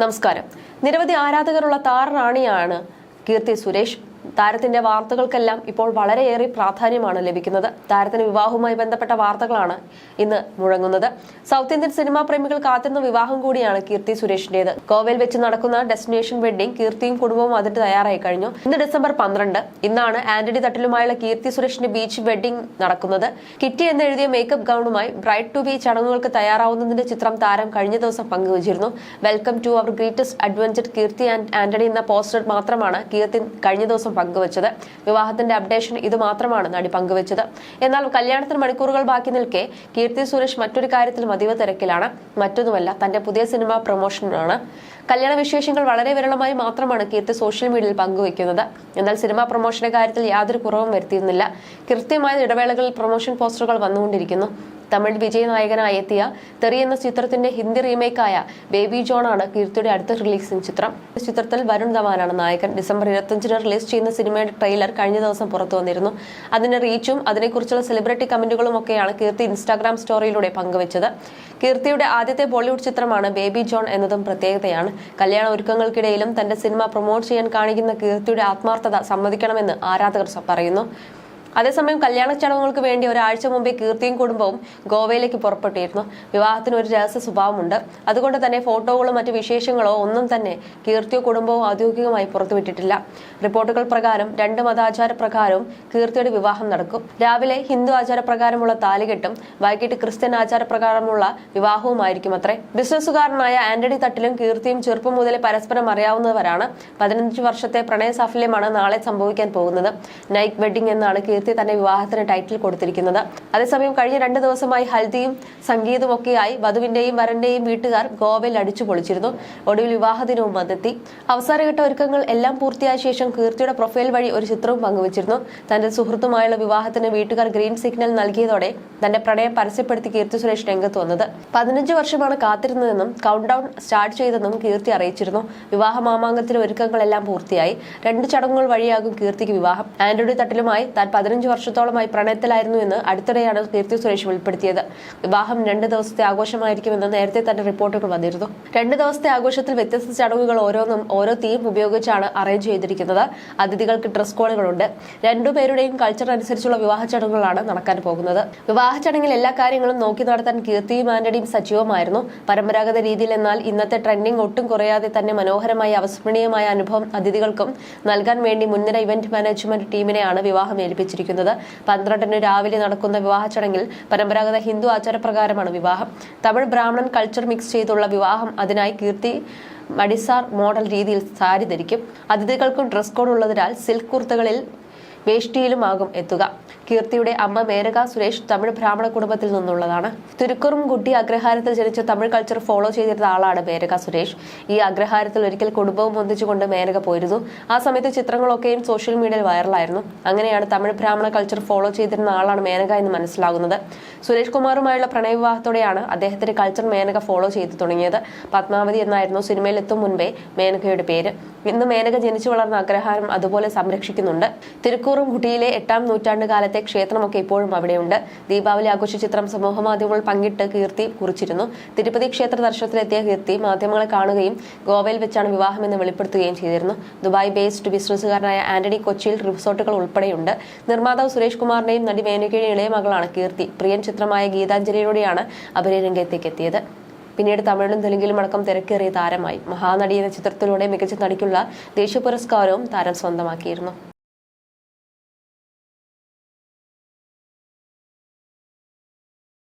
നമസ്കാരം. നിരവധി ആരാധകരുള്ള താരറാണിയാണ് കീർത്തി സുരേഷ്. താരത്തിന്റെ വാർത്തകൾക്കെല്ലാം ഇപ്പോൾ വളരെയേറെ പ്രാധാന്യമാണ് ലഭിക്കുന്നത്. താരത്തിന് വിവാഹവുമായി ബന്ധപ്പെട്ട വാർത്തകളാണ് ഇന്ന് മുഴങ്ങുന്നത്. സൗത്ത് ഇന്ത്യൻ സിനിമാ പ്രേമികൾ കാത്തിരുന്ന വിവാഹം കൂടിയാണ് കീർത്തി സുരേഷിന്റേത്. ഗോവയിൽ വെച്ച് നടക്കുന്ന ഡെസ്റ്റിനേഷൻ വെഡ്ഡിംഗ് കീർത്തിയും കുടുംബവും അതിന് തയ്യാറായി കഴിഞ്ഞു. ഇന്ന് ഡിസംബർ പന്ത്രണ്ട് ഇന്നാണ് ആന്റണി തട്ടിലുമായുള്ള കീർത്തി സുരേഷിന്റെ ബീച്ച് വെഡ്ഡിംഗ് നടക്കുന്നത്. കിറ്റി എന്നെഴുതിയ മേക്കപ്പ് ഗൗണുമായി ബ്രൈഡ് ടു ബി ചടങ്ങുകൾക്ക് തയ്യാറാവുന്നതിന്റെ ചിത്രം താരം കഴിഞ്ഞ ദിവസം പങ്കുവച്ചിരുന്നു. Welcome to our greatest adventure Keerthy and Antony എന്ന പോസ്റ്റർ മാത്രമാണ് കീർത്തി കഴിഞ്ഞ ദിവസം പങ്കുവച്ചത്. വിവാഹത്തിന്റെ അപ്ഡേഷൻ ഇത് മാത്രമാണ് നടി പങ്കുവച്ചത്. എന്നാൽ കല്യാണത്തിന് മണിക്കൂറുകൾ ബാക്കി നിൽക്കെ കീർത്തി സുരേഷ് മറ്റൊരു കാര്യത്തിൽ അതീവ തിരക്കിലാണ്. മറ്റൊന്നുമല്ല തന്റെ പുതിയ സിനിമ പ്രൊമോഷനാണ്. കല്യാണ വിശേഷങ്ങൾ വളരെ വിരളമായി മാത്രമാണ് കീർത്തി സോഷ്യൽ മീഡിയയിൽ പങ്കുവയ്ക്കുന്നത്. എന്നാൽ സിനിമാ പ്രൊമോഷന്റെ കാര്യത്തിൽ യാതൊരു കുറവും വരുത്തിയിരുന്നില്ല. കൃത്യമായ ഇടവേളകളിൽ പ്രൊമോഷൻ പോസ്റ്ററുകൾ വന്നുകൊണ്ടിരിക്കുന്നു. തമിഴ് വിജയ് നായകനായി എത്തിയ തെറി എന്ന ചിത്രത്തിന്റെ ഹിന്ദി റീമേക്കായ ബേബി ജോൺ ആണ് കീർത്തിയുടെ അടുത്ത റിലീസിംഗ് ചിത്രം. ചിത്രത്തിൽ വരുൺ ധവാനാണ് നായകൻ. ഡിസംബർ ഇരുപത്തിയഞ്ചിന് റിലീസ് ചെയ്യുന്ന സിനിമയുടെ ട്രെയിലർ കഴിഞ്ഞ ദിവസം പുറത്തു വന്നിരുന്നു. അതിന്റെ റീച്ചും അതിനെക്കുറിച്ചുള്ള സെലിബ്രിറ്റി കമന്റുകളും ഒക്കെയാണ് കീർത്തി ഇൻസ്റ്റാഗ്രാം സ്റ്റോറിയിലൂടെ പങ്കുവച്ചത്. കീർത്തിയുടെ ആദ്യത്തെ ബോളിവുഡ് ചിത്രമാണ് ബേബി ജോൺ എന്നതും പ്രത്യേകതയാണ്. കല്യാണ ഒരുക്കങ്ങൾക്കിടയിലും തന്റെ സിനിമ പ്രൊമോട്ട് ചെയ്യാൻ കാണിക്കുന്ന കീർത്തിയുടെ ആത്മാർത്ഥത സമ്മതിക്കണമെന്ന് ആരാധകർ പറയുന്നു. അതേസമയം കല്യാണ ചടങ്ങുകൾക്ക് വേണ്ടി ഒരാഴ്ച മുമ്പേ കീർത്തിയും കുടുംബവും ഗോവയിലേക്ക് പുറപ്പെട്ടിരുന്നു. വിവാഹത്തിന് ഒരു രഹസ്യ സ്വഭാവമുണ്ട്. അതുകൊണ്ട് തന്നെ ഫോട്ടോകളോ മറ്റു വിശേഷങ്ങളോ ഒന്നും തന്നെ കീർത്തിയോ കുടുംബവും ഔദ്യോഗികമായി പുറത്തുവിട്ടിട്ടില്ല. റിപ്പോർട്ടുകൾ പ്രകാരം രണ്ട് മതാചാര പ്രകാരവും കീർത്തിയുടെ വിവാഹം നടക്കും. രാവിലെ ഹിന്ദു ആചാരപ്രകാരമുള്ള താലികെട്ടും വൈകിട്ട് ക്രിസ്ത്യൻ ആചാരപ്രകാരമുള്ള വിവാഹവുമായിരിക്കും അത്രേ ബിസിനസ്സുകാരനായ ആന്റണി തട്ടിലും കീർത്തിയും ചെറുപ്പം മുതലേ പരസ്പരം അറിയാവുന്നവരാണ്. പതിനഞ്ച് വർഷത്തെ പ്രണയ സാഫല്യമാണ് നാളെ സംഭവിക്കാൻ പോകുന്നത്. നൈറ്റ് വെഡിംഗ് എന്നാണ് കീർത്തി തന്റെ വിവാഹത്തിന് ടൈറ്റിൽ കൊടുത്തിരിക്കുന്നത്. അതേസമയം കഴിഞ്ഞ രണ്ട് ദിവസമായി ഹൽദിയും സംഗീതവും ഒക്കെയായി വധുവിന്റെയും വരന്റെയും വീട്ടുകാർ ഗോവയിൽ അടിച്ചു പൊളിച്ചിരുന്നു. ഒടുവിൽ വിവാഹ ദിനവും വന്നെത്തി അവസാനഘട്ട ഒരുക്കങ്ങൾ എല്ലാം പൂർത്തിയായ ശേഷം കീർത്തിയുടെ പ്രൊഫൈൽ വഴി ഒരു ചിത്രവും പങ്കുവച്ചിരുന്നു. തന്റെ സുഹൃത്തുമായുള്ള വിവാഹത്തിന് വീട്ടുകാർ ഗ്രീൻ സിഗ്നൽ നൽകിയതോടെ തന്റെ പ്രണയം പരസ്യപ്പെടുത്തി കീർത്തി സുരേഷ് രംഗത്ത് വന്നത്. പതിനഞ്ച് വർഷമാണ് കാത്തിരുന്നതെന്നും കൗണ്ട് ഡൗൺ സ്റ്റാർട്ട് ചെയ്തെന്നും കീർത്തി അറിയിച്ചിരുന്നു. വിവാഹ മാമാങ്കത്തിലെ ഒരുക്കങ്ങളെല്ലാം പൂർത്തിയായി. രണ്ട് ചടങ്ങുകൾ വഴിയാകും കീർത്തിക്ക് വിവാഹം. ആന്റണി തട്ടിലുമായി താൻ പതിനഞ്ച് വർഷത്തോളമായി പ്രണയത്തിലായിരുന്നു എന്ന് അടുത്തിടെയാണ് കീർത്തി സുരേഷ് വെളിപ്പെടുത്തിയത്. വിവാഹം രണ്ട് ദിവസത്തെ ആഘോഷമായിരിക്കുമെന്ന് നേരത്തെ തന്നെ റിപ്പോർട്ടുകൾ വന്നിരുന്നു. രണ്ട് ദിവസത്തെ ആഘോഷത്തിൽ വ്യത്യസ്ത ചടങ്ങുകൾ ഓരോന്നും ഓരോ തീം ഉപയോഗിച്ചാണ് അറേഞ്ച് ചെയ്തിരിക്കുന്നത്. അതിഥികൾക്ക് ഡ്രസ് കോഡുകളുണ്ട്. രണ്ടുപേരുടെയും കൾച്ചർ അനുസരിച്ചുള്ള വിവാഹ ചടങ്ങുകളാണ് നടക്കാൻ പോകുന്നത്. വിവാഹ ചടങ്ങിൽ എല്ലാ കാര്യങ്ങളും നോക്കി നടത്താൻ കീർത്തിയും ആന്റണിയും സജീവമായിരുന്നു. പരമ്പരാഗത രീതിയിൽ എന്നാൽ ഇന്നത്തെ ട്രെൻഡിംഗ് ഒട്ടും കുറയാതെ തന്നെ മനോഹരമായി അവസ്മരണീയമായ അനുഭവം അതിഥികൾക്കും നൽകാൻ വേണ്ടി മുൻനിര ഇവന്റ് മാനേജ്മെന്റ് ടീമിനെയാണ് വിവാഹം ഏൽപ്പിച്ചിരിക്കുന്നത് പന്ത്രണ്ടിന് രാവിലെ നടക്കുന്ന വിവാഹ ചടങ്ങിൽ പരമ്പരാഗത ഹിന്ദു ആചാരപ്രകാരമാണ് വിവാഹം. തമിഴ് ബ്രാഹ്മണൻ കൾച്ചർ മിക്സ് ചെയ്തുള്ള വിവാഹം അതിനായി കീർത്തി മടിസാർ മോഡൽ രീതിയിൽ സാരി ധരിക്കും. അതിഥികൾക്കും ഡ്രസ് കോഡ് ഉള്ളതിനാൽ സിൽക്ക് കുർത്തകളിൽ വേഷ്ടിയിലുമാകും എത്തുക. കീർത്തിയുടെ അമ്മ മേനക സുരേഷ് തമിഴ് ബ്രാഹ്മണ കുടുംബത്തിൽ നിന്നുള്ളതാണ്. തിരുക്കുറും കുട്ടി അഗ്രഹാരത്തിൽ ജനിച്ച തമിഴ് കൾച്ചർ ഫോളോ ചെയ്തിരുന്ന ആളാണ് മേനക സുരേഷ്. ഈ അഗ്രഹാരത്തിൽ ഒരിക്കൽ കുടുംബവും ഒന്നിച്ചുകൊണ്ട് മേനക പോയിരുന്നു. ആ സമയത്ത് ചിത്രങ്ങളൊക്കെയും സോഷ്യൽ മീഡിയയിൽ വൈറലായിരുന്നു അങ്ങനെയാണ് തമിഴ് ബ്രാഹ്മണ കൾച്ചർ ഫോളോ ചെയ്തിരുന്ന ആളാണ് മേനക എന്ന് മനസ്സിലാകുന്നത്. സുരേഷ് കുമാറുമായുള്ള പ്രണയവിവാഹത്തോടെയാണ് അദ്ദേഹത്തിന്റെ കൾച്ചർ മേനക ഫോളോ ചെയ്തു തുടങ്ങിയത്. പത്മാവതി എന്നായിരുന്നു സിനിമയിൽ എത്തും മുൻപേ മേനകയുടെ പേര്. ഇന്ന് മേനക ജനിച്ചു വളർന്ന അഗ്രഹാരം അതുപോലെ സംരക്ഷിക്കുന്നുണ്ട്. തിരുക്കൂറും കുട്ടിയിലെ എട്ടാം നൂറ്റാണ്ട് കാലത്തെ ക്ഷേത്രമൊക്കെ ഇപ്പോഴും അവിടെയുണ്ട്. ദീപാവലി ആഘോഷ ചിത്രം സമൂഹ മാധ്യമങ്ങൾ പങ്കിട്ട് കീർത്തി കുറിച്ചിരുന്നു. തിരുപ്പതി ക്ഷേത്ര ദർശനത്തിലെത്തിയ കീർത്തി മാധ്യമങ്ങളെ കാണുകയും ഗോവയിൽ വെച്ചാണ് വിവാഹമെന്ന് വെളിപ്പെടുത്തുകയും ചെയ്തിരുന്നു. ദുബായ് ബേസ്ഡ് ബിസിനസ്സുകാരനായ ആന്റണി കൊച്ചിയിൽ റിസോർട്ടുകൾ ഉൾപ്പെടെയുണ്ട്. നിർമ്മാതാവ് സുരേഷ് കുമാറിന്റെയും നടി മേനകയുടെ ഇളയ മകളാണ് കീർത്തി. പ്രിയൻ ചിത്രമായ ഗീതാഞ്ജലിയിലൂടെയാണ് അഭിനയ രംഗത്തേക്ക് എത്തിയത് പിന്നീട് തമിഴിലും തെലുങ്കിലും അടക്കം തിരക്കേറിയ താരമായി. മഹാനടി എന്ന ചിത്രത്തിലൂടെ മികച്ച നടിക്കുള്ള ദേശീയ പുരസ്കാരവും താരം സ്വന്തമാക്കിയിരുന്നു.